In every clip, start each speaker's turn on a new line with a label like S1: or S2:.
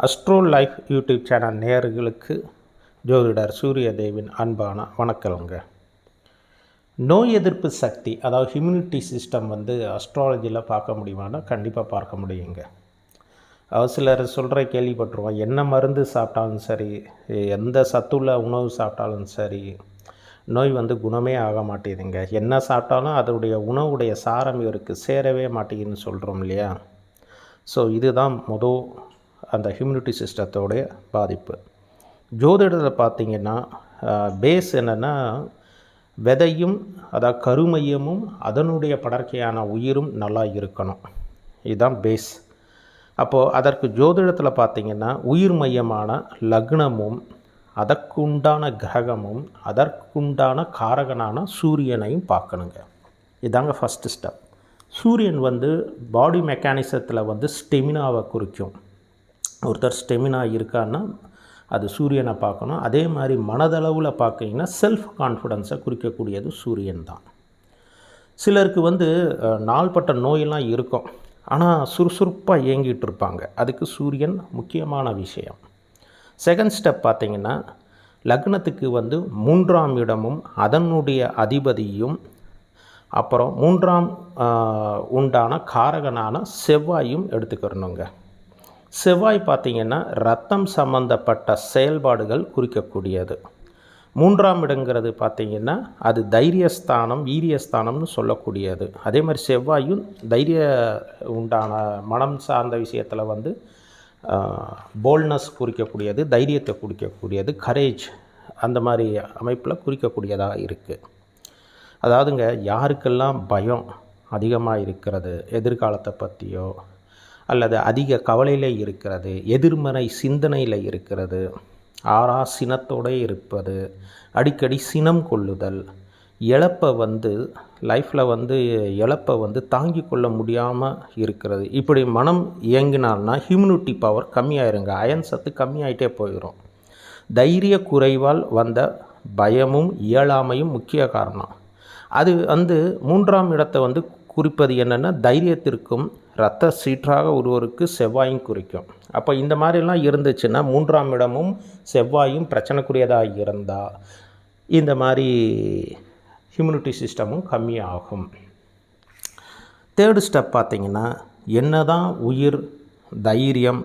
S1: Astro life YouTube channel நேயர்களுக்கு ஜோதிடர் சூரியதேவின் அன்பான வணக்கங்க நோய் எதிர்ப்பு சக்தி அதாவது ஹியூமினிட்டி சிஸ்டம் வந்து அஸ்ட்ராலஜியில் பார்க்க முடியுமானா கண்டிப்பாக பார்க்க முடியுங்க. அவர் சிலர் சொல்கிற கேள்விப்பட்டிருவோம் என்ன மருந்து சாப்பிட்டாலும் சரி எந்த சத்துள்ள உணவு சாப்பிட்டாலும் சரி நோய் வந்து குணமே ஆக மாட்டேதுங்க. என்ன சாப்பிட்டாலும் அதனுடைய உணவுடைய சாரம் இவருக்கு சேரவே மாட்டேங்குதுன்னு சொல்கிறோம் இல்லையா? ஸோ இதுதான் முதல் அந்த ஹியூமினிட்டி சிஸ்டத்தோடைய பாதிப்பு. ஜோதிடத்தில் பார்த்தீங்கன்னா பேஸ் என்னென்னா விதையும் அதாவது கருமையமும் அதனுடைய படர்க்கையான உயிரும் நல்லா இருக்கணும். இதுதான் பேஸ் அப்போது அதற்கு ஜோதிடத்தில் பார்த்தீங்கன்னா உயிர் மையமான லக்னமும் அதற்குண்டான கிரகமும் அதற்குண்டான காரகனான சூரியனையும் பார்க்கணுங்க. இதாங்க ஃபஸ்ட்டு ஸ்டெப் சூரியன் வந்து பாடி மெக்கானிசத்தில் வந்து ஸ்டெமினாவை குறிக்கும். ஒருத்தர் ஸ்டெமினா இருக்கான்னா அது சூரியனை பார்க்கணும். அதே மாதிரி மனதளவில் பார்க்கிங்கன்னா செல்ஃப் கான்ஃபிடென்ஸை குறிக்கக்கூடியது சூரியன் தான். சிலருக்கு வந்து நாள்பட்ட நோயெல்லாம் இருக்கும். ஆனால் சுறுசுறுப்பாக இயங்கிட்டு இருப்பாங்க. அதுக்கு சூரியன் முக்கியமான விஷயம். செகண்ட் ஸ்டெப் பார்த்திங்கன்னா லக்னத்துக்கு வந்து மூன்றாம் இடமும் அதனுடைய அதிபதியும் அப்புறம் மூன்றாம் உண்டான காரகனான செவ்வாயும் எடுத்துக்கிறணுங்க. செவ்வாய் பார்த்திங்கன்னா ரத்தம் சம்பந்தப்பட்ட செயல்பாடுகள் குறிக்கக்கூடியது. மூன்றாம் இடங்கிறது பார்த்திங்கன்னா அது தைரியஸ்தானம் வீரியஸ்தானம்னு சொல்லக்கூடியது. அதே மாதிரி செவ்வாயும் தைரிய உண்டான மனம் சார்ந்த விஷயத்தில் வந்து போல்னஸ் குறிக்கக்கூடியது தைரியத்தை குறிக்கக்கூடியது கரேஜ் அந்த மாதிரி அமைப்பில் குறிக்கக்கூடியதாக இருக்குது அதாவதுங்க யாருக்கெல்லாம் பயம் அதிகமாக இருக்கிறது எதிர்காலத்தை பற்றியோ அல்லது அதிக கவலையில் இருக்கிறது எதிர்மறை சிந்தனையில் இருக்கிறது ஆறா சினத்தோடு இருப்பது அடிக்கடி சினம் கொள்ளுதல் இழப்பை வந்து லைஃப்பில் வந்து இழப்பை வந்து தாங்கி கொள்ள முடியாமல் இருக்கிறது. இப்படி மனம் இயங்கினால்னா ஹியூமினிட்டி பவர் கம்மியாயிருங்க. அயன் சத்து கம்மியாயிட்டே போயிடும் தைரிய குறைவால் வந்த பயமும் இயலாமையும் முக்கிய காரணம். அது வந்து மூன்றாம் இடத்தை வந்து குறிப்பது என்னென்னா தைரியத்திற்கும் இரத்த சீற்றாக ஒருவருக்கு செவ்வாயும் குறிக்கும். அப்போ இந்த மாதிரிலாம் இருந்துச்சுன்னா மூன்றாம் இடமும் செவ்வாயும் பிரச்சனைக்குரியதாக இருந்தால் இந்த மாதிரி ஹியூமினிட்டி சிஸ்டமும் கம்மியாகும். தேர்டு ஸ்டெப் பார்த்திங்கன்னா என்ன தான் உயிர் தைரியம்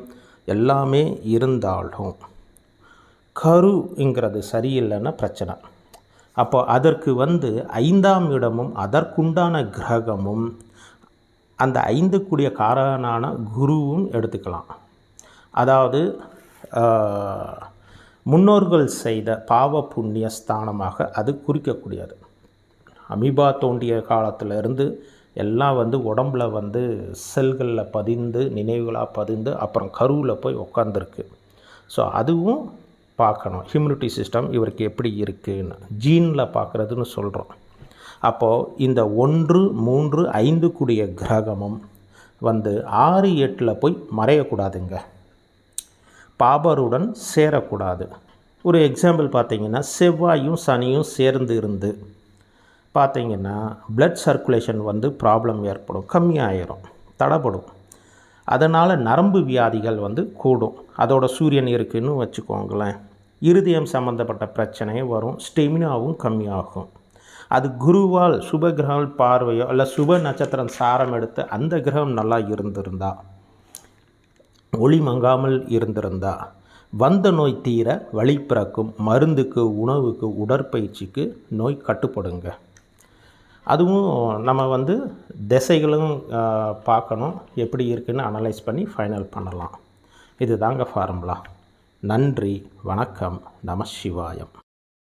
S1: எல்லாமே இருந்தாலும் கருங்கிறது சரியில்லைன்னா பிரச்சனை. அப்போ அதற்கு வந்து ஐந்தாம் இடமும் அதற்குண்டான கிரகமும் அந்த ஐந்துக்குடிய காரணான குருவும் எடுத்துக்கலாம். அதாவது முன்னோர்கள் செய்த பாவ புண்ணிய ஸ்தானமாக அது குறிக்கக்கூடியது. அமீபா தோண்டிய காலத்திலிருந்து எல்லாம் வந்து உடம்பில் வந்து செல்களில் பதிந்து நினைவுகளாக பதிந்து அப்புறம் கருவில் போய் உட்காந்துருக்கு ஸோ அதுவும் பார்க்கணும். ஹியூமினிட்டி சிஸ்டம் இவருக்கு எப்படி இருக்குன்னு. ஜீனில் பார்க்குறதுன்னு சொல்கிறோம் அப்போது இந்த ஒன்று மூன்று ஐந்து கூடிய கிரகமும் வந்து ஆறு எட்டில் போய் மறையக்கூடாதுங்க. பாபருடன் சேரக்கூடாது. ஒரு எக்ஸாம்பிள் பார்த்திங்கன்னா செவ்வாயும் சனியும் சேர்ந்து இருந்து பார்த்திங்கன்னா ப்ளட் சர்க்குலேஷன் வந்து ப்ராப்ளம் ஏற்படும். கம்மியாயிரும். தடைப்படும் அதனால் நரம்பு வியாதிகள் வந்து கூடும். அதோட சூரியன் இருக்குதுன்னு வச்சுக்கோங்களேன். இருதயம் சம்மந்தப்பட்ட பிரச்சனையும் வரும். ஸ்டெமினாவும் கம்மியாகும். அது குருவால் சுப கிரகம் பார்வையோ அல்ல சுப நட்சத்திரம் சாரம் எடுத்து அந்த கிரகம் நல்லா இருந்திருந்தா ஒளி மங்காமல் இருந்திருந்தா வந்த நோய் தீர வழி பிறக்கும் மருந்துக்கு உணவுக்கு உடற்பயிற்சிக்கு நோய் கட்டுப்படுங்க. அதுவும் நம்ம வந்து திசைகளும் பார்க்கணும். எப்படி இருக்குன்னு அனலைஸ் பண்ணி ஃபைனல் பண்ணலாம். இது தாங்க ஃபார்முலா நன்றி வணக்கம். நம சிவாயம்.